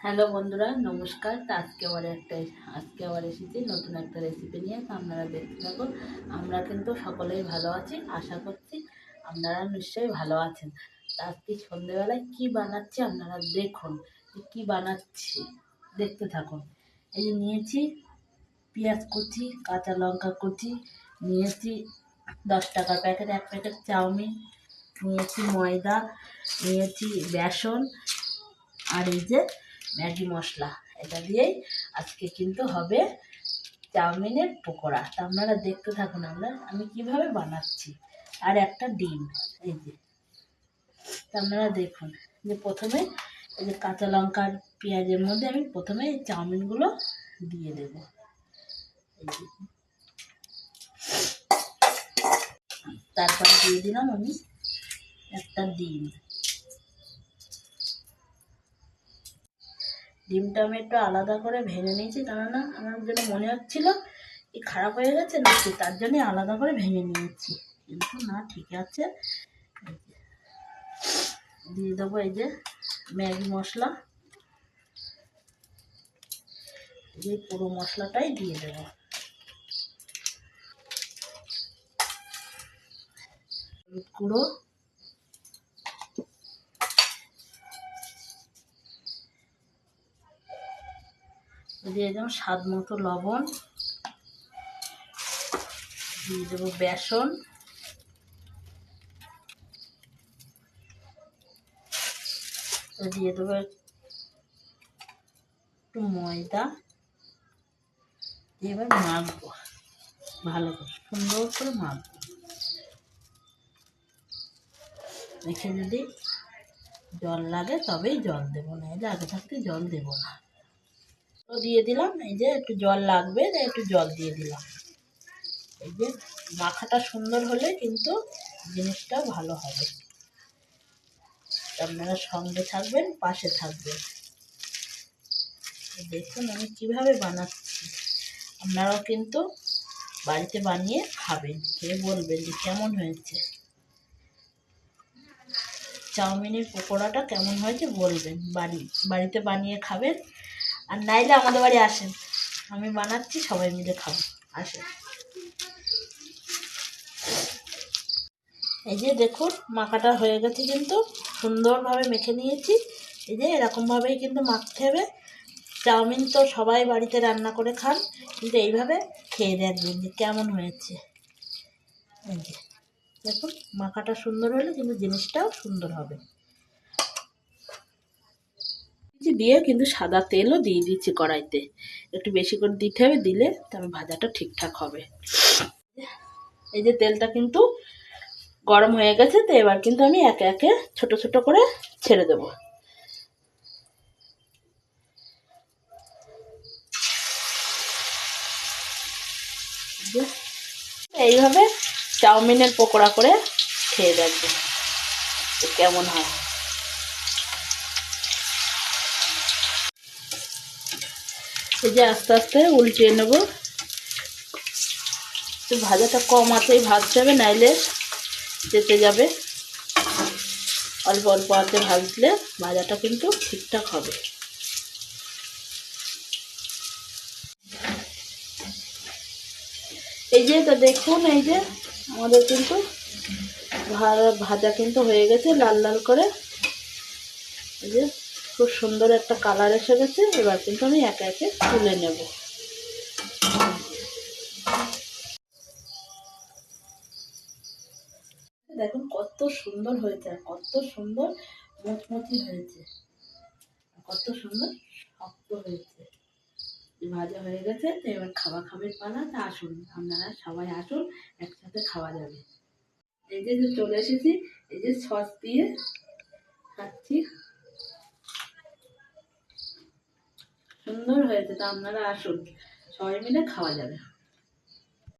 Hello বন্ধুরা, নমস্কার। তা আজকে আবার একটা আজকে আবার এসেছি নতুন একটা রেসিপি নিয়ে। আপনারা দেখতে থাকুন। আমরা কিন্তু সকলেই ভালো আছি, আশা করছি আপনারা নিশ্চয়ই ভালো আছেন। আজকে সন্ধেবেলায় কী বানাচ্ছি আপনারা দেখুন কী বানাচ্ছি। দেখতে থাকুন। এই যে নিয়েছি পেঁয়াজ কুচি, কাঁচা লঙ্কা কুচি, নিয়েছি দশ টাকার প্যাকেট, এক প্যাকেট চাউমিন, নিয়েছি ময়দা, নিয়েছি বেসন, আর এই যে ম্যাগি মশলা, এটা দিয়েই আজকে কিন্তু হবে চাউমিনের পকোড়া। তা আপনারা দেখতে থাকুন আমরা, আমি কীভাবে বানাচ্ছি। আর একটা ডিম, এই যে। তা আপনারা দেখুন, যে প্রথমে এই যে কাঁচা লঙ্কার পেঁয়াজের মধ্যে আমি প্রথমে এই চাউমিনগুলো দিয়ে দেব। তারপরে দিয়ে দিলাম আমি একটা ডিম। ডিমটা আমি একটু আলাদা করে ভেঙে নিয়েছি, কেননা আমার যেন মনে হচ্ছিল এই খারাপ হয়ে গেছে, নাকি তার জন্যই আলাদা করে ভেঙে নিয়েছি। কিন্তু না ঠিক আছে। দিয়ে দেবো এই যে ম্যাগি মশলা। যে পুরো মশলাটাই দিয়ে দেবো। গুঁড়ো দিয়ে দেবো স্বাদ মতো লবণ। দিয়ে দেবো বেসন। দিয়ে দেবো একটু ময়দা। এবার মাখবো। ভালো করে, সুন্দর করে মাখবো। মেখে যদি জল লাগে তবেই জল দেবো না এলে আগে থাকতে জল দেবো না। দিয়ে দিলাম, এই যে একটু জল লাগবে একটু জল দিয়ে দিলাম। এই যে মাখাটা সুন্দর হলে কিন্তু জিনিসটা ভালো হবে। আপনারা সঙ্গে থাকবেন, পাশে থাকবেন। দেখুন আমি কীভাবে বানাচ্ছি। আপনারাও কিন্তু বাড়িতে বানিয়ে খাবেন, খেয়ে বলবেন যে কেমন হয়েছে। চাউমিনের পকোড়াটা কেমন হয়েছে বলবেন। বাড়ি, বাড়িতে বানিয়ে খাবেন আর নাইলে আমাদের বাড়ি আসেন। আমি বানাচ্ছি, সবাই মিলে খাব। আসেন। এই যে দেখুন, মাখাটা হয়ে গেছে কিন্তু। সুন্দরভাবে মেখে নিয়েছি। এই যে এরকমভাবেই কিন্তু মাখতে হবে। চাউমিন তো সবাই বাড়িতে রান্না করে খান, কিন্তু এইভাবে খেয়ে দেখবেন যে কেমন হয়েছে। এই যে দেখুন, মাখাটা সুন্দর হলে, কিন্তু জিনিসটাও সুন্দর হবে যে দিয়ে কিন্তু সাদা তেলও দিয়ে দিচ্ছি কড়াইতে। একটু বেশি করে দিতে হবে, দিলে তবে ভাজাটা ঠিকঠাক হবে। এই যে তেলটা কিন্তু গরম হয়ে গেছে, তো এবার কিন্তু আমি একে একে ছোট ছোট করে ছেড়ে দেব। এইভাবে চাউমিনের পকোড়া করে খেয়ে দেখবে কেমন হয়। এই যে আস্তে আস্তে উল্টিয়ে নেব। ভাজাটা কম আছেই ভাজতে হবে, নাইলে যেতে যাবে। অল্প অল্প আঁচে ভাজলে ভাজাটা কিন্তু ঠিকঠাক হবে। এই যে তো দেখুন, এই যে আমাদের কিন্তু ভাজা কিন্তু হয়ে গেছে লাল লাল করে। এই যে খুব সুন্দর একটা কালার এসে গেছে। এবার কিন্তু আমি একে একে তুলে নেব। দেখুন, কত সুন্দর হয়েছে, কত সুন্দর মুচমুচি হয়েছে, কত সুন্দর শক্ত হয়েছে। ভাজা হয়ে গেছে এবার খাওয়া খাবের পালা, তা আসুন, আপনারা সবাই আসুন, একসাথে খাওয়া যাবে। এই যে চলে এসেছি, এই যে সস দিয়ে খাচ্ছি। হয়েছে আপনারা আসুন সবাই মিলে খাওয়া যাবে।